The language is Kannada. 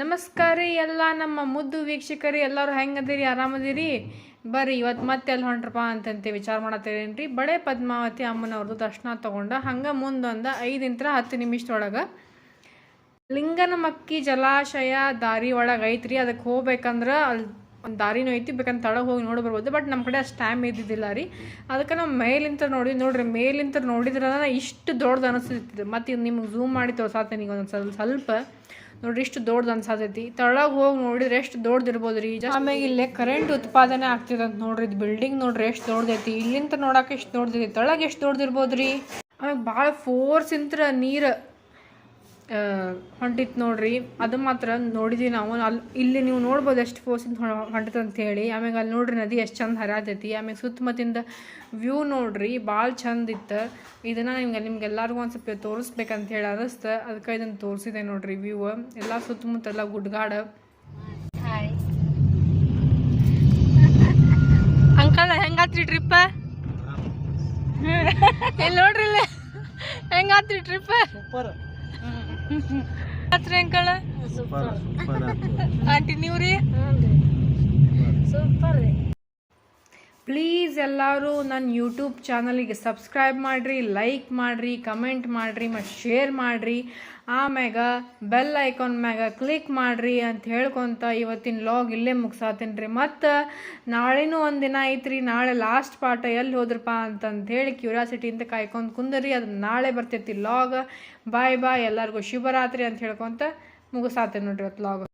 ನಮಸ್ಕಾರ ರೀ ಎಲ್ಲ ನಮ್ಮ ಮುದ್ದು ವೀಕ್ಷಕರಿ, ಎಲ್ಲರೂ ಹೆಂಗದಿರಿ? ಆರಾಮದಿರಿ? ಬರ್ರಿ ಇವತ್ತು ಮತ್ತೆ ಎಲ್ಲಿ ಹೊಂಟ್ರಪ್ಪ ಅಂತಂತೆ ವಿಚಾರ ಮಾಡತ್ತೇರೇನು ರೀ ಬಳೆ ಪದ್ಮಾವತಿ ಅಮ್ಮನವ್ರದ್ದು ದರ್ಶನ ತೊಗೊಂಡ ಹಂಗೆ ಮುಂದೊಂದು ಐದಿಂತ್ರ ಹತ್ತು ನಿಮಿಷದೊಳಗೆ ಲಿಂಗನಮಕ್ಕಿ ಜಲಾಶಯ ದಾರಿ ಒಳಗೆ ಐತ್ರಿ. ಅದಕ್ಕೆ ಹೋಗ್ಬೇಕಂದ್ರೆ ಅಲ್ಲಿ ಒಂದು ದಾರಿನೂ ಐತಿ, ಬೇಕಂದ್ರೆ ತಳಗೆ ಹೋಗಿ ನೋಡಿ ಬರ್ಬೋದು. ಬಟ್ ನಮ್ಮ ಕಡೆ ಅಷ್ಟು ಟೈಮ್ ಇದ್ದಿದ್ದಿಲ್ಲ ರೀ. ಅದಕ್ಕೆ ನಾವು ಮೇಲಿಂತ ನೋಡಿ ನೋಡ್ರಿ ಮೇಲಿಂತ ನೋಡಿದ್ರೆ ಇಷ್ಟು ದೊಡ್ಡದು ಅನಿಸ್ತಿತ್ತು. ಮತ್ತು ನಿಮ್ಗೆ ಝೂಮ್ ಮಾಡಿ ತೋರ್ಸಾತೀನಿ ಈಗ ಒಂದು ಸ್ವಲ್ಪ ಸ್ವಲ್ಪ. ನೋಡ್ರಿ ಇಷ್ಟು ದೊಡ್ಡದು ಅನ್ಸಾತೈತಿ. ತಳಗೆ ಹೋಗಿ ನೋಡಿದ್ರೆ ಎಷ್ಟು ದೊಡ್ಡದಿರ್ಬೋದು ರೀ. ಆಮೇಲೆ ಇಲ್ಲೇ ಕರೆಂಟ್ ಉತ್ಪಾದನೆ ಆಗ್ತಿದಂತ ನೋಡ್ರಿ ಇದು ಬಿಲ್ಡಿಂಗ್ ನೋಡ್ರಿ ಎಷ್ಟು ದೊಡ್ಡದೈತಿ ಇಲ್ಲಿಂದ ನೋಡಕ್ಕೆ ಎಷ್ಟು ದೊಡ್ಡದೈತಿ ತಳಗೆ ಎಷ್ಟು ದೊಡ್ಡದಿರ್ಬೋದು ರೀ ಆಮೇಲೆ ಭಾಳ ಫೋರ್ಸ್ ಇಂತ್ರ ನೀರು ಹೊಂಟಿತ್ತು ನೋಡ್ರಿ. ಅದು ಮಾತ್ರ ನೋಡಿದ್ವಿ ನಾವು. ಅಲ್ಲಿ ಇಲ್ಲಿ ನೀವು ನೋಡ್ಬೋದು ಎಷ್ಟು ಫೋರ್ಸಿಂದ ಹೊಂಟತ್ ಅಂತ ಹೇಳಿ. ಆಮ್ಯಾಗ ಅಲ್ಲಿ ನೋಡ್ರಿ ನದಿ ಎಷ್ಟು ಚಂದ ಹರಾತೈತಿ ಆಮ್ಯಾಗ ಸುತ್ತಮುತ್ತಿಂದ ವ್ಯೂ ನೋಡ್ರಿ ಭಾಳ ಚಂದ ಇತ್ತು. ಇದನ್ನು ನಿಮ್ಗೆ ನಿಮ್ಗೆಲ್ಲರಿಗೂ ಒಂದು ಸ್ವಲ್ಪ ತೋರಿಸ್ಬೇಕಂತ ಹೇಳಿ ಅನ್ನಿಸ್ತು ಅದಕ್ಕೆ ಇದನ್ನು ತೋರಿಸಿದೆ ನೋಡ್ರಿ ವ್ಯೂ ಎಲ್ಲ ಸುತ್ತಮುತ್ತ ಎಲ್ಲ ಗುಡ್ಗಾಡ ಅಂಕಲ್ ಹೆಂಗಾತ್ರಿ ಟ್ರಿಪ್ ಇಲ್ಲಿ ನೋಡ್ರಿ ಇಲ್ಲಿ? ಹೆಂಗಾತ್ರಿ ಟ್ರಿಪ್ ಆತ್ರಿ ಅಂಕಲ್ ಆಂಟಿ ನೀವ್ರಿ? ಪ್ಲೀಸ್ ಎಲ್ಲರೂ ನನ್ನ ಯೂಟ್ಯೂಬ್ ಚಾನಲಿಗೆ ಸಬ್ಸ್ಕ್ರೈಬ್ ಮಾಡಿರಿ ಲೈಕ್ ಮಾಡಿರಿ ಕಮೆಂಟ್ ಮಾಡಿರಿ, ಮತ್ತು ಶೇರ್ ಮಾಡಿರಿ. ಆಮ್ಯಾಗ ಬೆಲ್ ಐಕಾನ್ ಮ್ಯಾಗ ಕ್ಲಿಕ್ ಮಾಡಿರಿ ಅಂತ ಹೇಳ್ಕೊತ ಇವತ್ತಿನ ಲಾಗ್ ಇಲ್ಲೇ ಮುಗಿಸಾತೀನಿ ರೀ ಮತ್ತು ನಾಳೆನೂ ಒಂದು ದಿನ ಐತ್ರಿ, ನಾಳೆ ಲಾಸ್ಟ್ ಪಾಠ ಎಲ್ಲಿ ಹೋದ್ರಪ್ಪ ಅಂತಂದು ಹೇಳಿ ಕ್ಯೂರಿಯಾಸಿಟಿಯಿಂದ ಕಾಯ್ಕೊಂಡು ಕುಂದರಿ, ಅದು ನಾಳೆ ಬರ್ತೈತಿ ಲಾಗ್ ಬಾಯ್ ಬಾಯ್ ಎಲ್ಲರಿಗೂ ಶುಭರಾತ್ರಿ ಅಂತ ಹೇಳ್ಕೊತ ಮುಗಿಸಾತೀನಿ ನೋಡ್ರಿ ಇವತ್ತು ಲಾಗ್